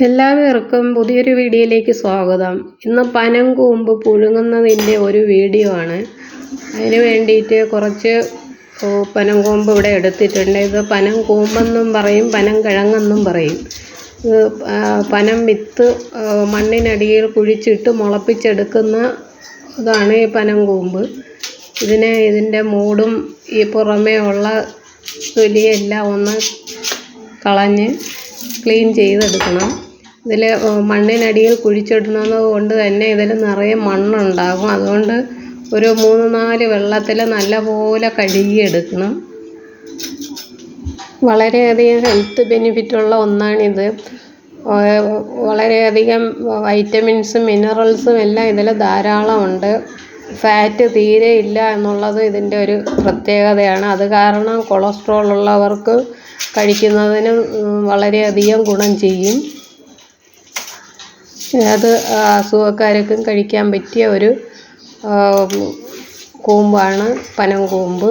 എല്ലാവർക്കും പുതിയൊരു വീഡിയോയിലേക്ക് സ്വാഗതം. ഇന്ന് പനം കൂമ്പ് പുഴുങ്ങുന്നതിന്റെ ഒരു വീഡിയോ ആണ്. അതിന് വേണ്ടിയിട്ട് കുറച്ച് പനം കൂമ്പ് ഇവിടെ എടുത്തിട്ടുണ്ട്. ഇത് പനം കൂമ്പെന്നും പറയും പനം കിഴങ്ങെന്നും പറയും. ഇത് പനം വിത്ത് മണ്ണിനടിയിൽ കുഴിച്ചിട്ട് മുളപ്പിച്ചെടുക്കുന്ന ഇതാണ് ഈ പനം കൂമ്പ്. ഇതിനെ ഇതിന്റെ മൂടും ഈ പുറമേ ഉള്ള തൊലിയെല്ലാം ഒന്ന് കളഞ്ഞ് ക്ലീൻ ചെയ്തെടുക്കണം. ഇതിൽ മണ്ണിനടിയിൽ കുഴിച്ചിടുന്നത് കൊണ്ട് തന്നെ ഇതിൽ നിറയെ മണ്ണുണ്ടാകും. അതുകൊണ്ട് ഒരു മൂന്ന് നാല് വെള്ളത്തിൽ നല്ലപോലെ കഴുകിയെടുക്കണം. വളരെയധികം ഹെൽത്ത് ബെനിഫിറ്റുള്ള ഒന്നാണിത്. വളരെയധികം വൈറ്റമിൻസും മിനറൽസും എല്ലാം ഇതിൽ ധാരാളമുണ്ട്. ഫാറ്റ് തീരെ ഇല്ല എന്നുള്ളത് ഇതിന്റെ ഒരു പ്രത്യേകതയാണ്. അത് കാരണം കൊളസ്ട്രോൾ ഉള്ളവർക്ക് കഴിക്കുന്നതിന് വളരെയധികം ഗുണം ചെയ്യും. അത് അസുഖക്കാർക്കും കഴിക്കാൻ പറ്റിയ ഒരു കൂമ്പാണ് പനം കൂമ്പ്.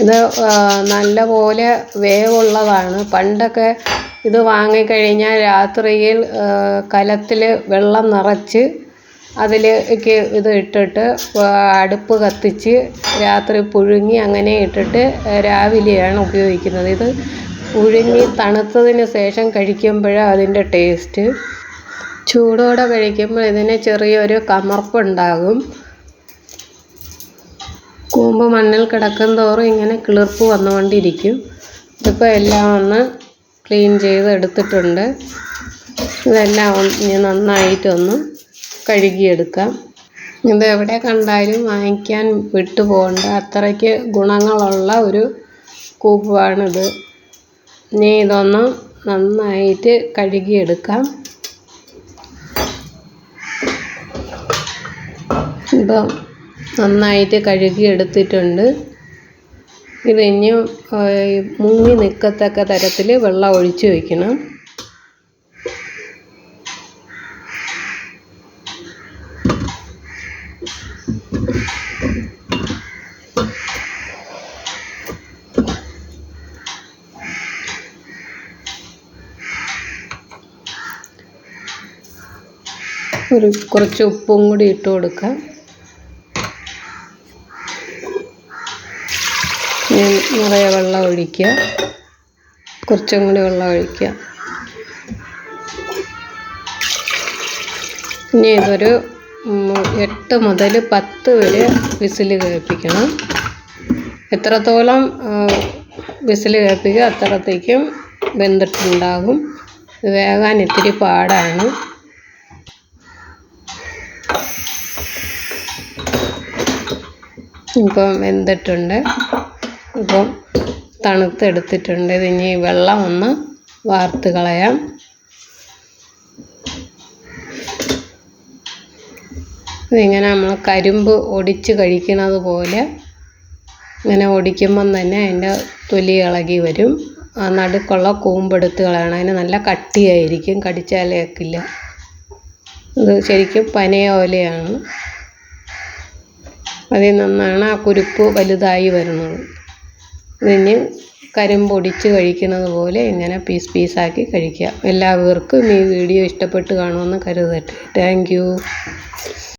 ഇത് നല്ല പോലെ വേവുള്ളതാണ്. പണ്ടൊക്കെ ഇത് വാങ്ങിക്കഴിഞ്ഞാൽ രാത്രിയിൽ കലത്തിൽ വെള്ളം നിറച്ച് അതിലേക്ക് ഇത് ഇട്ടിട്ട് അടുപ്പ് കത്തിച്ച് രാത്രി പുഴുങ്ങി അങ്ങനെ ഇട്ടിട്ട് രാവിലെയാണ് ഉപയോഗിക്കുന്നത്. ഇത് പുഴുങ്ങി തണുത്തതിന് ശേഷം കഴിക്കുമ്പോഴാണ് അതിന്റെ ടേസ്റ്റ്. ചൂടോടെ കഴിക്കുമ്പോൾ ഇതിന് ചെറിയൊരു കമർപ്പുണ്ടാകും. കൂമ്പ് മണ്ണിൽ കിടക്കും തോറും ഇങ്ങനെ കിളിർപ്പ് വന്നുകൊണ്ടിരിക്കും. ഇതിപ്പോൾ എല്ലാം ഒന്ന് ക്ലീൻ ചെയ്ത് എടുത്തിട്ടുണ്ട് ഇതെല്ലാം നന്നായിട്ടൊന്ന് കഴുകിയെടുക്കാം. ഇത് എവിടെ കണ്ടാലും വാങ്ങിക്കാൻ വിട്ടു പോകണ്ട. അത്രയ്ക്ക് ഗുണങ്ങളുള്ള ഒരു കൂപ്പാണിത്. ഇനി ഇതൊന്ന് നന്നായിട്ട് കഴുകിയെടുക്കാം. ഇപ്പം നന്നായിട്ട് കഴുകിയെടുത്തിട്ടുണ്ട്. ഇത് ഇനി മുങ്ങി നിൽക്കത്തക്ക തരത്തിൽ വെള്ളം ഒഴിച്ച് വയ്ക്കണം ഒരു കുറച്ച് ഉപ്പും കൂടി ഇട്ട് കൊടുക്കാം. നിറയെ വെള്ളം ഒഴിക്കുക. കുറച്ചും കൂടി വെള്ളം ഒഴിക്കുക. ഇനി ഇതൊരു എട്ട് മുതൽ പത്ത് വരെ വിസിൽ കേൾപ്പിക്കണം. എത്രത്തോളം വിസിൽ കേൾപ്പിക്കുക അത്രത്തേക്കും വെന്തിട്ടുണ്ടാകും. വേകാൻ ഇത്തിരി പാടാണ്. ഇപ്പം വെന്തിട്ടുണ്ട്. ഇപ്പം തണുത്തെടുത്തിട്ടുണ്ട്. ഇനി വെള്ളം ഒന്ന് വാർത്ത് കളയാം. ഇതിങ്ങനെ നമ്മൾ കരിമ്പ് ഒടിച്ച് കഴിക്കുന്നത് പോലെ ഇങ്ങനെ ഒടിക്കുമ്പം തന്നെ അതിന്റെ തൊലി ഇളകി വരും. ആ നടുക്കുള്ള കൂമ്പെടുത്ത് കളയണം. അതിന് നല്ല കട്ടിയായിരിക്കും. കടിച്ചാലേക്കില്ല ഇത് ശരിക്കും പനയോലയാണ് അതിൽ നിന്നാണ് ആ കുരുപ്പ് വലുതായി വരുന്നത്. ഇതിന് കരിമ്പൊടിച്ച് കഴിക്കുന്നത് പോലെ ഇങ്ങനെ പീസ് പീസാക്കി കഴിക്കുക എല്ലാവർക്കും ഈ വീഡിയോ ഇഷ്ടപ്പെട്ട് കാണുമെന്ന് കരുതട്ടെ. താങ്ക്